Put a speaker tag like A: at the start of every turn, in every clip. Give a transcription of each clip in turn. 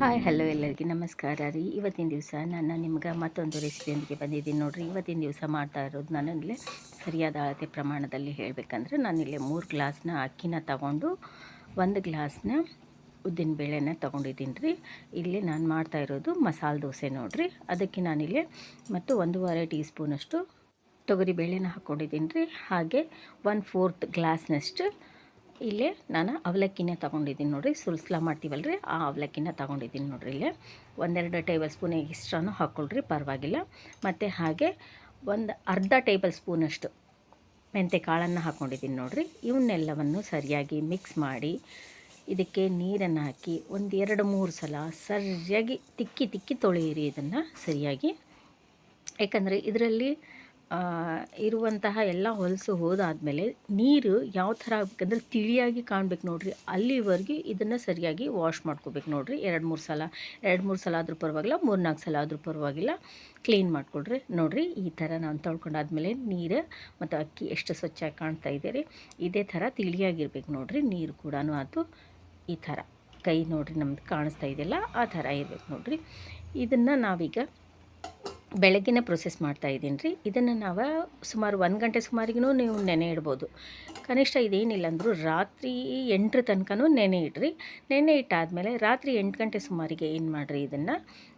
A: Hi, hello ಎಲ್ಲರಿಗೆ ನಮಸ್ಕಾರ ರೀ. ಇವತ್ತಿನ ದಿವಸ ನಾನು ನಿಮ್ಗೆ ಮತ್ತೊಂದು ರೆಸಿಪಿಯೊಂದಿಗೆ ಬಂದಿದ್ದೀನಿ ನೋಡಿರಿ. ಇವತ್ತಿನ ದಿವಸ ಮಾಡ್ತಾ ಇರೋದು ನಾನಿಲ್ಲಿ ಸರಿಯಾದ ಅಳತೆ ಪ್ರಮಾಣದಲ್ಲಿ ಹೇಳಬೇಕಂದ್ರೆ ಇಲ್ಲಿ ಮೂರು ಗ್ಲಾಸ್ನ ಅಕ್ಕಿನ ತಗೊಂಡು ಒಂದು ಗ್ಲಾಸ್ನ ಉದ್ದಿನ ಬೇಳೆನ ತೊಗೊಂಡಿದ್ದೀನಿ ರೀ. ಇಲ್ಲಿ ನಾನು ಮಾಡ್ತಾ ಇರೋದು ಮಸಾಲೆ ದೋಸೆ ನೋಡಿರಿ. ಅದಕ್ಕೆ ನಾನಿಲ್ಲಿ ಮತ್ತು ಒಂದೂವರೆ ಟೀ ಸ್ಪೂನಷ್ಟು ತೊಗರಿ ಬೇಳೆನ ಹಾಕ್ಕೊಂಡಿದ್ದೀನಿ ರೀ. ಹಾಗೆ ಒನ್ ಫೋರ್ತ್ ಗ್ಲಾಸ್ನಷ್ಟು ಇಲ್ಲೇ ನಾನು ಅವಲಕ್ಕಿನ ತೊಗೊಂಡಿದ್ದೀನಿ ನೋಡಿರಿ, ಸುಲ್ಸ್ಲ ಮಾಡ್ತೀವಲ್ಲ ರೀ ಆ ಅವಲಕ್ಕಿನ ತೊಗೊಂಡಿದ್ದೀನಿ ನೋಡಿರಿ ಇಲ್ಲೇ. ಒಂದೆರಡು ಟೇಬಲ್ ಸ್ಪೂನ್ ಎಕ್ಸ್ಟ್ರಾನು ಹಾಕ್ಕೊಳ್ರಿ ಪರವಾಗಿಲ್ಲ. ಮತ್ತು ಹಾಗೆ ಒಂದು ಅರ್ಧ ಟೇಬಲ್ ಸ್ಪೂನಷ್ಟು ಮೆಂತೆ ಕಾಳನ್ನು ಹಾಕ್ಕೊಂಡಿದ್ದೀನಿ ನೋಡಿರಿ. ಇವನ್ನೆಲ್ಲವನ್ನು ಸರಿಯಾಗಿ ಮಿಕ್ಸ್ ಮಾಡಿ ಇದಕ್ಕೆ ನೀರನ್ನು ಹಾಕಿ ಒಂದು ಎರಡು ಮೂರು ಸಲ ಸರಿಯಾಗಿ ತಿಕ್ಕಿ ತಿಕ್ಕಿ ತೊಳೆಯಿರಿ ಇದನ್ನು ಸರಿಯಾಗಿ. ಯಾಕಂದರೆ ಇದರಲ್ಲಿ ಇರುವಂತಹ ಎಲ್ಲ ಹೊಲಸು ಹೋದಾದಮೇಲೆ ನೀರು ಯಾವ ಥರ ಆಗಬೇಕಂದ್ರೆ ತಿಳಿಯಾಗಿ ಕಾಣಬೇಕು ನೋಡ್ರಿ. ಅಲ್ಲಿವರೆಗೆ ಇದನ್ನು ಸರಿಯಾಗಿ ವಾಶ್ ಮಾಡ್ಕೋಬೇಕು ನೋಡ್ರಿ. ಎರಡು, ಮೂರು ಸಲ, ಎರಡು, ಮೂರು ಸಲ ಆದರೂ ಪರವಾಗಿಲ್ಲ, ಮೂರು, ನಾಲ್ಕು ಸಲ ಆದರೂ ಪರವಾಗಿಲ್ಲ. ಕ್ಲೀನ್ ಮಾಡಿಕೊಡ್ರಿ ನೋಡ್ರಿ, ಈ ಥರ ನಾನು ತೊಳ್ಕೊಂಡಾದ್ಮೇಲೆ ನೀರು ಮತ್ತು ಅಕ್ಕಿ ಎಷ್ಟು ಸ್ವಚ್ಛಾಗಿ ಕಾಣ್ತಾ ಇದೆ ರೀ. ಇದೇ ಥರ ತಿಳಿಯಾಗಿರ್ಬೇಕು ನೋಡ್ರಿ. ನೀರು ಕೂಡ ಆಯಿತು ಈ ಥರ. ಕೈ ನೋಡ್ರಿ ನಮ್ದು ಕಾಣಿಸ್ತಾ ಇದೆಯಲ್ಲ, ಆ ಥರ ಇರ್ಬೇಕು ನೋಡ್ರಿ. ಇದನ್ನು ನಾವೀಗ ಬೆಳಗ್ಗೆನೇ ಪ್ರೊಸೆಸ್ ಮಾಡ್ತಾ ಇದ್ದೀನಿ ರೀ. ಇದನ್ನು ನಾವು ಸುಮಾರು ಒಂದು ಗಂಟೆ ಸುಮಾರಿಗೂ ನೀವು ನೆನೆ ಇಡ್ಬೋದು. ಕನಿಷ್ಠ ಇದೇನಿಲ್ಲ ಅಂದರೂ ರಾತ್ರಿ ಎಂಟರ ತನಕನೂ ನೆನೆ ಇಡ್ರಿ. ನೆನೆ ಇಟ್ಟಾದಮೇಲೆ ರಾತ್ರಿ ಎಂಟು ಗಂಟೆ ಸುಮಾರಿಗೆ ಏನು ಮಾಡಿರಿ ಇದನ್ನು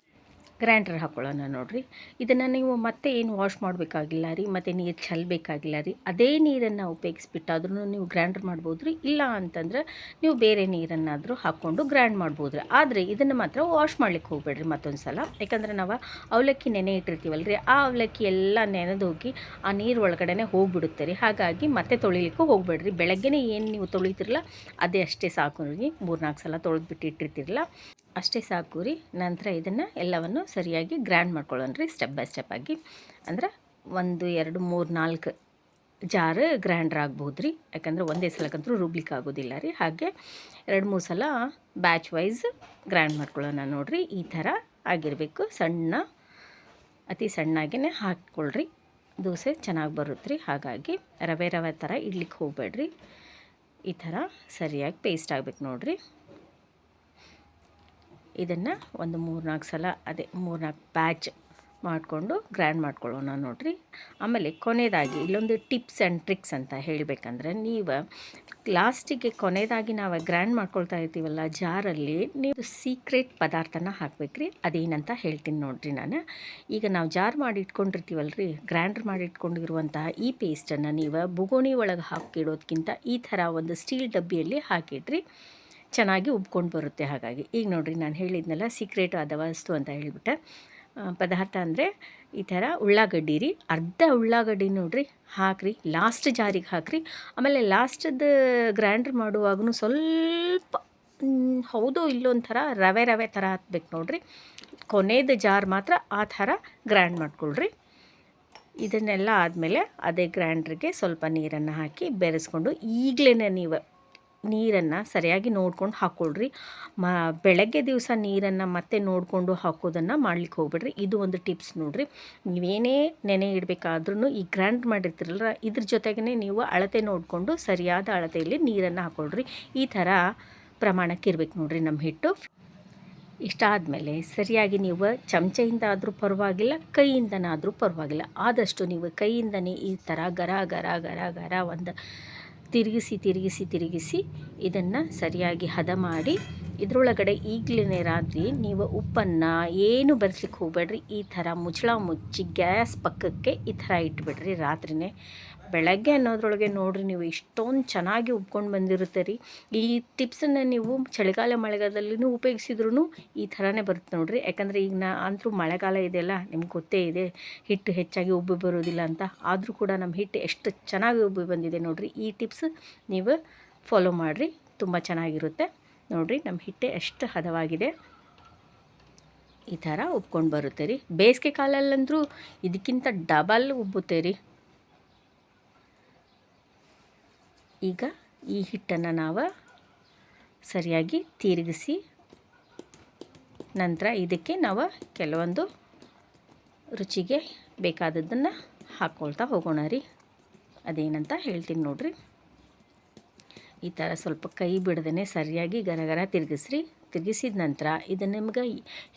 A: ಗ್ರೈಂಡರ್ ಹಾಕ್ಕೊಳ್ಳೋಣ ನೋಡಿರಿ. ಇದನ್ನು ನೀವು ಮತ್ತೆ ಏನು ವಾಶ್ ಮಾಡಬೇಕಾಗಿಲ್ಲ ರೀ, ಮತ್ತು ನೀರು ಚೆಲ್ಲಬೇಕಾಗಿಲ್ಲ ರೀ. ಅದೇ ನೀರನ್ನು ಉಪಯೋಗಿಸ್ಬಿಟ್ಟಾದ್ರೂ ನೀವು ಗ್ರ್ಯಾಂಡರ್ ಮಾಡ್ಬೋದು ರೀ ಇಲ್ಲ ಅಂತಂದ್ರೆ ನೀವು ಬೇರೆ ನೀರನ್ನಾದರೂ ಹಾಕ್ಕೊಂಡು ಗ್ರ್ಯಾಂಡ್ ಮಾಡ್ಬೋದು ರೀ ಆದರೆ ಇದನ್ನು ಮಾತ್ರ ವಾಶ್ ಮಾಡ್ಲಿಕ್ಕೆ ಹೋಗ್ಬೇಡ್ರಿ ಮತ್ತೊಂದು ಸಲ ಯಾಕಂದರೆ ನಾವು ಅವಲಕ್ಕಿ ನೆನೆ ಇಟ್ಟಿರ್ತೀವಲ್ಲ ರೀ ಆ ಅವಲಕ್ಕಿ ಎಲ್ಲ ನೆನೆದೋಗಿ ಆ ನೀರು ಒಳಗಡೆ ಹೋಗ್ಬಿಡುತ್ತೆ ರೀ. ಹಾಗಾಗಿ ಮತ್ತೆ ತೊಳಿಲಿಕ್ಕೂ ಹೋಗ್ಬೇಡ್ರಿ. ಬೆಳಗ್ಗೆನೇ ಏನು ನೀವು ತೊಳಿತಿರಲ್ಲ, ಅದೇ ಅಷ್ಟೇ ಸಾಕು ರೀ. ಮೂರ್ನಾಲ್ಕು ಸಲ ತೊಳೆದ್ಬಿಟ್ಟು ಇಟ್ಟಿರ್ತಿರಲ್ಲ. ಅಷ್ಟೇ ಸಾಕು ರೀ. ನಂತರ ಇದನ್ನು ಎಲ್ಲವನ್ನು ಸರಿಯಾಗಿ ಗ್ರ್ಯಾಂಡ್ ಮಾಡ್ಕೊಳ್ಳೋಣ ರೀ ಸ್ಟೆಪ್ ಬೈ ಸ್ಟೆಪ್ ಆಗಿ. ಅಂದ್ರೆ ಒಂದು, ಎರಡು, ಮೂರು, ನಾಲ್ಕು ಜಾರ್ ಗ್ರ್ಯಾಂಡ್ರ್ ಆಗ್ಬೋದು ರೀ. ಯಾಕಂದರೆ ಒಂದೇ ಸಲಕ್ಕಂತೂ ರುಬ್ಲಿಕ್ಕೆ ಆಗೋದಿಲ್ಲ ರೀ. ಹಾಗೆ ಎರಡು, ಮೂರು ಸಲ ಬ್ಯಾಚ್ ವೈಸ್ ಗ್ರ್ಯಾಂಡ್ ಮಾಡ್ಕೊಳ್ಳೋಣ ನೋಡಿರಿ. ಈ ಥರ ಆಗಿರಬೇಕು. ಸಣ್ಣ, ಅತಿ ಸಣ್ಣಾಗೇ ಹಾಕ್ಕೊಳ್ರಿ. ದೋಸೆ ಚೆನ್ನಾಗಿ ಬರುತ್ತೆ ರೀ. ಹಾಗಾಗಿ ರವೆ ರವೆ ಥರ ಇಡ್ಲಿಕ್ಕೆ ಹೋಗಬೇಡ್ರಿ. ಈ ಥರ ಸರಿಯಾಗಿ ಪೇಸ್ಟ್ ಆಗ್ಬೇಕು ನೋಡಿರಿ. ಇದನ್ನು ಒಂದು ಮೂರು ನಾಲ್ಕು ಸಲ ಅದೇ ಮೂರ್ನಾಲ್ಕು ಬ್ಯಾಚ್ ಮಾಡಿಕೊಂಡು ಗ್ರ್ಯಾಂಡ್ ಮಾಡ್ಕೊಳ್ಳೋಣ ನೋಡಿರಿ. ಆಮೇಲೆ ಕೊನೆಯದಾಗಿ ಇಲ್ಲೊಂದು ಟಿಪ್ಸ್ ಆ್ಯಂಡ್ ಟ್ರಿಕ್ಸ್ ಅಂತ ಹೇಳಬೇಕಂದ್ರೆ ನೀವು ಲಾಸ್ಟಿಗೆ ಕೊನೆಯದಾಗಿ ನಾವು ಗ್ರ್ಯಾಂಡ್ ಮಾಡ್ಕೊಳ್ತಾ ಇರ್ತೀವಲ್ಲ ಜಾರಲ್ಲಿ ನೀವು ಸೀಕ್ರೆಟ್ ಪದಾರ್ಥನ ಹಾಕಬೇಕ್ರಿ. ಅದೇನಂತ ಹೇಳ್ತೀನಿ ನೋಡಿರಿ ನಾನು. ಈಗ ನಾವು ಜಾರ್ ಮಾಡಿ ಇಟ್ಕೊಂಡಿರ್ತೀವಲ್ಲ ರೀ ಗ್ರ್ಯಾಂಡ್ರ್ ಮಾಡಿ ಇಟ್ಕೊಂಡಿರುವಂತಹ ಈ ಪೇಸ್ಟನ್ನು ನೀವು ಬುಗೋಣಿ ಒಳಗೆ ಹಾಕಿಡೋದಕ್ಕಿಂತ ಈ ಥರ ಒಂದು ಸ್ಟೀಲ್ ಡಬ್ಬಿಯಲ್ಲಿ ಹಾಕಿಡ್ರಿ ಚೆನ್ನಾಗಿ ಉಬ್ಕೊಂಡು ಬರುತ್ತೆ ಹಾಗಾಗಿ. ಈಗ ನೋಡಿರಿ ನಾನು ಹೇಳಿದ್ನಲ್ಲ ಸೀಕ್ರೆಟ್ ಆದ ವಸ್ತು ಅಂತ ಹೇಳಿಬಿಟ್ಟೆ. ಪದಾರ್ಥ ಅಂದರೆ ಈ ಥರ ಉಳ್ಳಾಗಡ್ಡಿ ರೀ. ಅರ್ಧ ಉಳ್ಳಾಗಡ್ಡಿ ನೋಡಿರಿ ಹಾಕ್ರಿ ಲಾಸ್ಟ್ ಜಾರಿಗೆ ಹಾಕ್ರಿ. ಆಮೇಲೆ ಲಾಸ್ಟದ ಗ್ರ್ಯಾಂಡ್ರ್ ಮಾಡುವಾಗೂ ಸ್ವಲ್ಪ ಹೌದು ಇಲ್ಲೊಂಥರ ರವೆ ರವೆ ಥರ ಹಾಕ್ಬೇಕು ನೋಡಿರಿ. ಕೊನೆಯದು ಜಾರ್ ಮಾತ್ರ ಆ ಥರ ಗ್ರ್ಯಾಂಡ್ ಮಾಡ್ಕೊಳ್ರಿ. ಇದನ್ನೆಲ್ಲ ಆದಮೇಲೆ ಅದೇ ಗ್ರ್ಯಾಂಡ್ರಿಗೆ ಸ್ವಲ್ಪ ನೀರನ್ನು ಹಾಕಿ ಬೆರೆಸ್ಕೊಂಡು ಈಗಲೇ ನೀವು ನೀರನ್ನು ಸರಿಯಾಗಿ ನೋಡ್ಕೊಂಡು ಹಾಕ್ಕೊಳ್ರಿ ಮ, ಬೆಳಗ್ಗೆ ದಿವಸ ನೀರನ್ನು ಮತ್ತೆ ನೋಡಿಕೊಂಡು ಹಾಕೋದನ್ನು ಮಾಡ್ಲಿಕ್ಕೆ ಹೋಗ್ಬೇಡ್ರಿ. ಇದು ಒಂದು ಟಿಪ್ಸ್ ನೋಡಿರಿ. ನೀವೇನೇ ನೆನೆ ಇಡಬೇಕಾದ್ರೂ ಈ ಗ್ರ್ಯಾಂಡ್ ಮಾಡಿರ್ತೀರಲ್ಲ ಇದ್ರ ಜೊತೆಗೇ ನೀವು ಅಳತೆ ನೋಡಿಕೊಂಡು ಸರಿಯಾದ ಅಳತೆಯಲ್ಲಿ ನೀರನ್ನು ಹಾಕ್ಕೊಳ್ರಿ ಈ ಥರ ಪ್ರಮಾಣಕ್ಕೆ ಇರಬೇಕು ನೋಡ್ರಿ ನಮ್ಮ ಹಿಟ್ಟು. ಇಷ್ಟ ಆದಮೇಲೆ ಸರಿಯಾಗಿ ನೀವು ಚಮಚೆಯಿಂದ ಆದರೂ ಪರವಾಗಿಲ್ಲ, ಕೈಯಿಂದನಾದರೂ ಪರವಾಗಿಲ್ಲ. ಆದಷ್ಟು ನೀವು ಕೈಯಿಂದನೇ ಈ ಥರ ಗರ ಗರ ಗರ ಗರ ಒಂದು ತಿರುಗಿಸಿ ತಿರುಗಿಸಿ ತಿರುಗಿಸಿ ಇದನ್ನು ಸರಿಯಾಗಿ ಹದ ಮಾಡಿ ಇದರೊಳಗಡೆ ಈಗಲೇ ರಾತ್ರಿ, ನೀವು ಉಪ್ಪನ್ನು ಏನು ಬೆರೆಸ್ಲಿಕ್ಕೆ ಹೋಗಬೇಡ್ರಿ, ಈ ಥರ ಮುಚ್ಚಳ ಮುಚ್ಚಿ ಗ್ಯಾಸ್ ಪಕ್ಕಕ್ಕೆ ಈ ಥರ ಇಟ್ಬಿಡ್ರಿ ರಾತ್ರಿನೇ. ಬೆಳಗ್ಗೆ ಅನ್ನೋದ್ರೊಳಗೆ ನೋಡಿರಿ ನೀವು ಇಷ್ಟೊಂದು ಚೆನ್ನಾಗಿ ಉಬ್ಕೊಂಡು ಬಂದಿರುತ್ತೆ ರೀ. ಈ ಟಿಪ್ಸನ್ನು ನೀವು ಚಳಿಗಾಲ ಮಳೆಗಾಲದಲ್ಲಿನೂ ಉಪಯೋಗಿಸಿದ್ರೂ ಈ ಥರನೇ ಬರುತ್ತೆ ನೋಡಿರಿ. ಯಾಕಂದರೆ ಈಗ ನಾ ಅಂತೂ ಮಳೆಗಾಲ ಇದೆಯಲ್ಲ, ನಿಮ್ಗೆ ಗೊತ್ತೇ ಇದೆ, ಹಿಟ್ಟು ಹೆಚ್ಚಾಗಿ ಉಬ್ಬಿ ಬರೋದಿಲ್ಲ ಅಂತ. ಆದರೂ ಕೂಡ ನಮ್ಮ ಹಿಟ್ಟು ಎಷ್ಟು ಚೆನ್ನಾಗಿ ಉಬ್ಬಿ ಬಂದಿದೆ ನೋಡಿರಿ. ಈ ಟಿಪ್ಸ್ ನೀವು ಫಾಲೋ ಮಾಡಿರಿ, ತುಂಬ ಚೆನ್ನಾಗಿರುತ್ತೆ. ನೋಡಿರಿ ನಮ್ಮ ಹಿಟ್ಟೆ ಎಷ್ಟು ಹದವಾಗಿದೆ. ಈ ಥರ ಉಬ್ಕೊಂಡು ಬರುತ್ತೆ ರೀ. ಬೇಸಿಗೆ ಕಾಲಲ್ಲಂದ್ರೂ ಇದಕ್ಕಿಂತ ಡಬಲ್ ಉಬ್ಬುತ್ತೆ ರೀ. ಈಗ ಈ ಹಿಟ್ಟನ್ನು ನಾವು ಸರಿಯಾಗಿ ತಿರುಗಿಸಿ ನಂತರ ಇದಕ್ಕೆ ನಾವು ಕೆಲವೊಂದು ರುಚಿಗೆ ಬೇಕಾದದ್ದನ್ನು ಹಾಕ್ಕೊಳ್ತಾ ಹೋಗೋಣ ರೀ. ಅದೇನಂತ ಹೇಳ್ತೀನಿ ನೋಡಿರಿ. ಈ ಥರ ಸ್ವಲ್ಪ ಕೈ ಬಿಡದೇ ಸರಿಯಾಗಿ ಗರಗರ ಗರ ತಿರುಗಿಸ್ರಿ. ತಿರುಗಿಸಿದ ನಂತರ ಇದು ನಿಮ್ಗೆ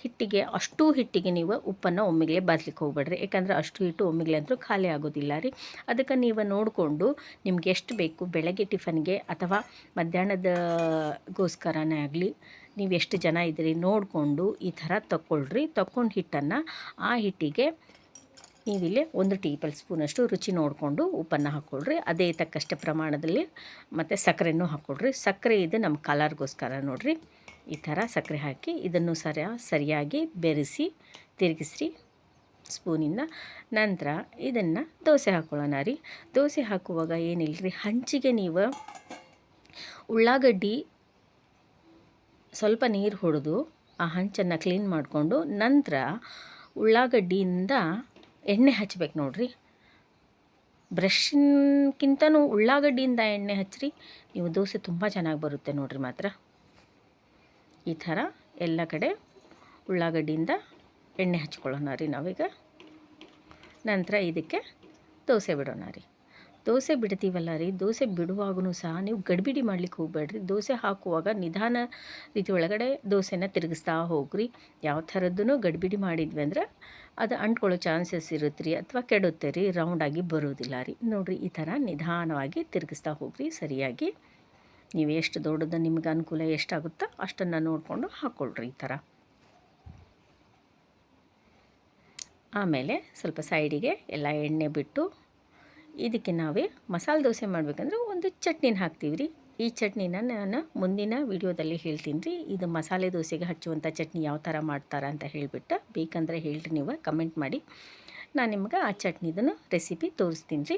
A: ಹಿಟ್ಟಿಗೆ, ಅಷ್ಟು ಹಿಟ್ಟಿಗೆ ನೀವು ಉಪ್ಪನ್ನು ಒಮ್ಮೆಗೆ ಬಾರ್ಲಿಕ್ಕೆ ಹೋಗ್ಬೇಡ್ರಿ. ಯಾಕಂದ್ರೆ ಅಷ್ಟು ಹಿಟ್ಟು ಒಮ್ಮೆಗೆ ಅಂತೂ ಖಾಲಿ ಆಗೋದಿಲ್ಲ ರೀ. ಅದಕ್ಕೆ ನೀವು ನೋಡಿಕೊಂಡು ನಿಮ್ಗೆ ಎಷ್ಟು ಬೇಕು ಬೆಳಗ್ಗೆ ಟಿಫನ್ಗೆ ಅಥವಾ ಮಧ್ಯಾಹ್ನದಗೋಸ್ಕರನೇ ಆಗಲಿ ನೀವು ಎಷ್ಟು ಜನ ಇದ್ದೀರಿ ನೋಡಿಕೊಂಡು ಈ ಥರ ತಗೊಳ್ರಿ ತಗೊಂಡು ಹಿಟ್ಟನ್ನು ಆ ಹಿಟ್ಟಿಗೆ ನೀವಿಲ್ಲಿ ಒಂದು ಟೀಪಲ್ ಸ್ಪೂನಷ್ಟು ರುಚಿ ನೋಡಿಕೊಂಡು ಉಪ್ಪನ್ನು ಹಾಕ್ಕೊಳ್ರಿ. ಅದೇ ತಕ್ಕಷ್ಟು ಪ್ರಮಾಣದಲ್ಲಿ ಮತ್ತು ಸಕ್ಕರೆನೂ ಹಾಕ್ಕೊಳ್ರಿ. ಸಕ್ಕರೆ ಇದು ನಮ್ಮ ಕಲರ್ಗೋಸ್ಕರ ನೋಡಿರಿ. ಈ ಥರ ಸಕ್ಕರೆ ಹಾಕಿ ಇದನ್ನು ಸರ ಸರಿಯಾಗಿ ಬೆರೆಸಿ, ತಿರುಗಿಸ್ರಿ ಸ್ಪೂನಿಂದ. ನಂತರ ಇದನ್ನು ದೋಸೆ ಹಾಕ್ಕೊಳ್ಳೋಣ ರೀ. ದೋಸೆ ಹಾಕುವಾಗ ಏನಿಲ್ಲ ರೀ ಹಂಚಿಗೆ ನೀವು ಉಳ್ಳಾಗಡ್ಡಿ ಸ್ವಲ್ಪ ನೀರು ಹೊಡೆದು ಆ ಹಂಚನ್ನು ಕ್ಲೀನ್ ಮಾಡಿಕೊಂಡು ನಂತರ ಉಳ್ಳಾಗಡ್ಡಿಯಿಂದ ಎಣ್ಣೆ ಹಚ್ಬೇಕು ನೋಡಿರಿ. ಬ್ರಷ್ಕಿಂತನೂ ಉಳ್ಳಾಗಡ್ಡಿಯಿಂದ ಎಣ್ಣೆ ಹಚ್ಚಿರಿ ನೀವು ದೋಸೆ ತುಂಬ ಚೆನ್ನಾಗಿ ಬರುತ್ತೆ ನೋಡಿರಿ ಮಾತ್ರ. ಈ ಥರ ಎಲ್ಲ ಕಡೆ ಉಳ್ಳಾಗಡ್ಡಿಯಿಂದ ಎಣ್ಣೆ ಹಚ್ಕೊಳ್ಳೋಣ ರೀ ನಾವೀಗ. ನಂತರ ಇದಕ್ಕೆ ದೋಸೆ ಬಿಡೋಣ ರೀ. ದೋಸೆ ಬಿಡ್ತೀವಲ್ಲ ರೀ, ದೋಸೆ ಬಿಡುವಾಗೂ ಸಹ ನೀವು ಗಡಿಬಿಡಿ ಮಾಡ್ಲಿಕ್ಕೆ ಹೋಗಬೇಡ್ರಿ. ದೋಸೆ ಹಾಕುವಾಗ ನಿಧಾನ ರೀತಿ ಒಳಗಡೆ ದೋಸೆನ ತಿರುಗಿಸ್ತಾ ಹೋಗ್ರಿ. ಯಾವ ಥರದ್ದು ಗಡಿಬಿಡಿ ಮಾಡಿದ್ವಿ ಅಂದ್ರೆ ಅದು ಅಂಟ್ಕೊಳ್ಳೋ ಚಾನ್ಸಸ್ ಇರುತ್ತೆ ರೀ ಅಥವಾ ಕೆಡುತ್ತೆ ರೀ ರೌಂಡಾಗಿ ಬರೋದಿಲ್ಲ ರೀ. ನೋಡಿರಿ, ಈ ಥರ ನಿಧಾನವಾಗಿ ತಿರುಗಿಸ್ತಾ ಹೋಗ್ರಿ ಸರಿಯಾಗಿ. ನೀವು ಎಷ್ಟು ದೊಡ್ಡದು ನಿಮ್ಗೆ ಅನುಕೂಲ ಎಷ್ಟಾಗುತ್ತೋ ಅಷ್ಟನ್ನು ನೋಡಿಕೊಂಡು ಹಾಕ್ಕೊಳ್ರಿ ಈ ಥರ. ಆಮೇಲೆ ಸ್ವಲ್ಪ ಸೈಡಿಗೆ ಎಲ್ಲ ಎಣ್ಣೆ ಬಿಟ್ಟು ಇದಕ್ಕೆ ನಾವೇ ಮಸಾಲೆ ದೋಸೆ ಮಾಡಬೇಕಂದ್ರೆ ಒಂದು ಚಟ್ನಿನ ಹಾಕ್ತೀವಿ ರೀ. ಈ ಚಟ್ನಿನ ನಾನು ಮುಂದಿನ ವಿಡಿಯೋದಲ್ಲಿ ಹೇಳ್ತೀನಿ ರೀ. ಇದು ಮಸಾಲೆ ದೋಸೆಗೆ ಹಚ್ಚುವಂಥ ಚಟ್ನಿ ಯಾವ ಥರ ಮಾಡ್ತಾರೆ ಅಂತ ಹೇಳಿಬಿಟ್ಟು ಬೇಕಂದರೆ ಹೇಳ್ರಿ ನೀವು, ಕಮೆಂಟ್ ಮಾಡಿ. ನಾನು ನಿಮ್ಗೆ ಆ ಚಟ್ನಿದನ್ನು ರೆಸಿಪಿ ತೋರಿಸ್ತೀನಿ ರೀ.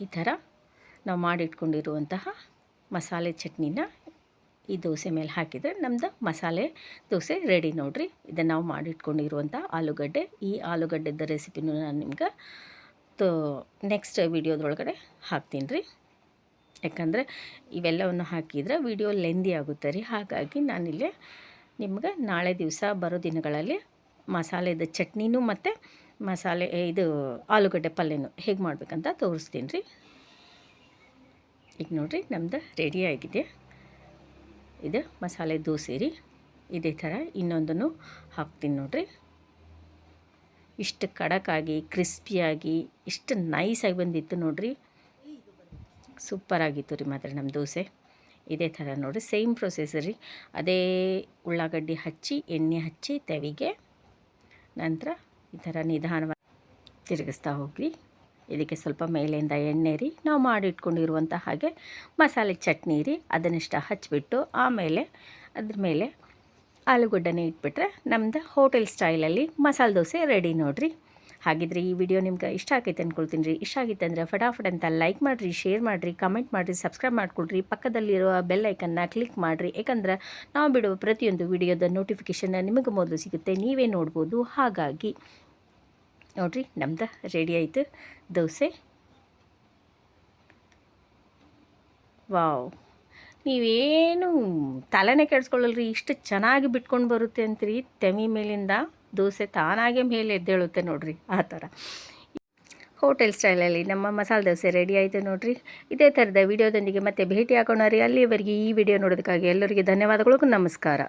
A: ಈ ಥರ ನಾವು ಮಾಡಿಟ್ಕೊಂಡಿರುವಂತಹ ಮಸಾಲೆ ಚಟ್ನಿನ ಈ ದೋಸೆ ಮೇಲೆ ಹಾಕಿದರೆ ನಮ್ಮದು ಮಸಾಲೆ ದೋಸೆ ರೆಡಿ ನೋಡಿರಿ. ಇದನ್ನು ನಾವು ಮಾಡಿಟ್ಕೊಂಡಿರುವಂಥ ಆಲೂಗಡ್ಡೆ. ಈ ಆಲೂಗಡ್ಡೆದ ರೆಸಿಪಿನೂ ನಾನು ನಿಮ್ಗೆ ತೋ ನೆಕ್ಸ್ಟ್ ವಿಡಿಯೋದೊಳಗಡೆ ಹಾಕ್ತೀನಿ ರೀ. ಯಾಕಂದರೆ ಇವೆಲ್ಲವನ್ನು ಹಾಕಿದ್ರೆ ವಿಡಿಯೋ ಲೆಂದಿ ಆಗುತ್ತೆ ರೀ. ಹಾಗಾಗಿ ನಾನಿಲ್ಲಿ ನಿಮ್ಗೆ ನಾಳೆ ದಿವಸ ಬರೋ ದಿನಗಳಲ್ಲಿ ಮಸಾಲೆದ ಚಟ್ನಿನೂ ಮತ್ತು ಮಸಾಲೆ ಇದು ಆಲೂಗಡ್ಡೆ ಪಲ್ಯನೂ ಹೇಗೆ ಮಾಡಬೇಕಂತ ತೋರಿಸ್ತೀನಿ ರೀ. ಈಗ ನೋಡಿರಿ ನಮ್ದು ರೆಡಿ ಆಗಿದೆ. ಇದು ಮಸಾಲೆ ದೋಸೆ ರೀ. ಇದೇ ಥರ ಇನ್ನೊಂದನ್ನು ಹಾಕ್ತೀನಿ ನೋಡಿರಿ. ಇಷ್ಟು ಕಡಕಾಗಿ, ಕ್ರಿಸ್ಪಿಯಾಗಿ, ಇಷ್ಟು ನೈಸಾಗಿ ಬಂದಿತ್ತು ನೋಡಿರಿ. ಸೂಪರಾಗಿತ್ತು ರೀ ಮಾತ್ರ ನಮ್ಮ ದೋಸೆ. ಇದೇ ಥರ ನೋಡಿರಿ, ಸೇಮ್ ಪ್ರೊಸೆಸ್ ರೀ. ಅದೇ ಉಳ್ಳಾಗಡ್ಡಿ ಹಚ್ಚಿ, ಎಣ್ಣೆ ಹಚ್ಚಿ ತೆವಿಗೆ ನಂತರ ಈ ಥರ ನಿಧಾನವಾಗಿ ತಿರುಗಿಸ್ತಾ ಹೋಗ್ರಿ. ಇದಕ್ಕೆ ಸ್ವಲ್ಪ ಮೇಲಿಂದ ಎಣ್ಣೆ ರೀ. ನಾವು ಮಾಡಿಟ್ಕೊಂಡಿರುವಂಥ ಹಾಗೆ ಮಸಾಲೆ ಚಟ್ನಿ ರೀ. ಅದನ್ನಿಷ್ಟ ಹಚ್ಚಿಬಿಟ್ಟು ಆಮೇಲೆ ಅದ್ರ ಮೇಲೆ ಆಲೂಗಡ್ಡೆನ ಇಟ್ಬಿಟ್ರೆ ನಮ್ದು ಹೋಟೆಲ್ ಸ್ಟೈಲಲ್ಲಿ ಮಸಾಲೆ ದೋಸೆ ರೆಡಿ ನೋಡಿರಿ. ಹಾಗಿದ್ರೆ ಈ ವಿಡಿಯೋ ನಿಮ್ಗೆ ಇಷ್ಟ ಆಗೈತೆ ಅಂದ್ಕೊಳ್ತೀನಿ ರೀ. ಇಷ್ಟ ಆಗಿತ್ತು ಅಂದರೆ ಫಟಾಫಟ್ ಅಂತ ಲೈಕ್ ಮಾಡಿರಿ ಶೇರ್ ಮಾಡಿರಿ ಕಮೆಂಟ್ ಮಾಡಿರಿ ಸಬ್ಸ್ಕ್ರೈಬ್ ಮಾಡ್ಕೊಳ್ರಿ. ಪಕ್ಕದಲ್ಲಿರುವ ಬೆಲ್ ಐಕನ್ನ ಕ್ಲಿಕ್ ಮಾಡಿರಿ. ಯಾಕಂದ್ರೆ ನಾವು ಬಿಡುವ ಪ್ರತಿಯೊಂದು ವಿಡಿಯೋದ ನೋಟಿಫಿಕೇಷನ್ನ ನಿಮಗೆ ಮೊದಲು ಸಿಗುತ್ತೆ. ನೀವೇ ನೋಡ್ಬೋದು. ಹಾಗಾಗಿ ನೋಡಿರಿ, ನಮ್ದು ರೆಡಿ ಆಯಿತು. ದೋಸೆ. ವಾವ್ ನೀವೇನು ತಲೆನೇ ಕೆಡಿಸ್ಕೊಳ್ಳಲ್ರಿ, ಇಷ್ಟು ಚೆನ್ನಾಗಿ ಬಿಟ್ಕೊಂಡು ಬರುತ್ತೆ ಅಂತೀರಿ, ತೆಮಿ ಮೇಲಿಂದ ದೋಸೆ ತಾನಾಗೆ ಮೇಲೆ ಎದ್ದೇಳುತ್ತೆ ನೋಡಿರಿ, ಆ ಥರ. ಹೋಟೆಲ್ ಸ್ಟೈಲಲ್ಲಿ ನಮ್ಮ ಮಸಾಲೆ ದೋಸೆ ರೆಡಿ ಆಯಿತು ನೋಡಿರಿ. ಇದೇ ಥರದ ವಿಡಿಯೋದೊಂದಿಗೆ ಮತ್ತೆ ಭೇಟಿ ಹಾಕೋಣ ರೀ ಅಲ್ಲಿಯವರೆಗೆ ಈ ವಿಡಿಯೋ ನೋಡೋದಕ್ಕಾಗಿ ಎಲ್ಲರಿಗೆ ಧನ್ಯವಾದಗಳು, ನಮಸ್ಕಾರ.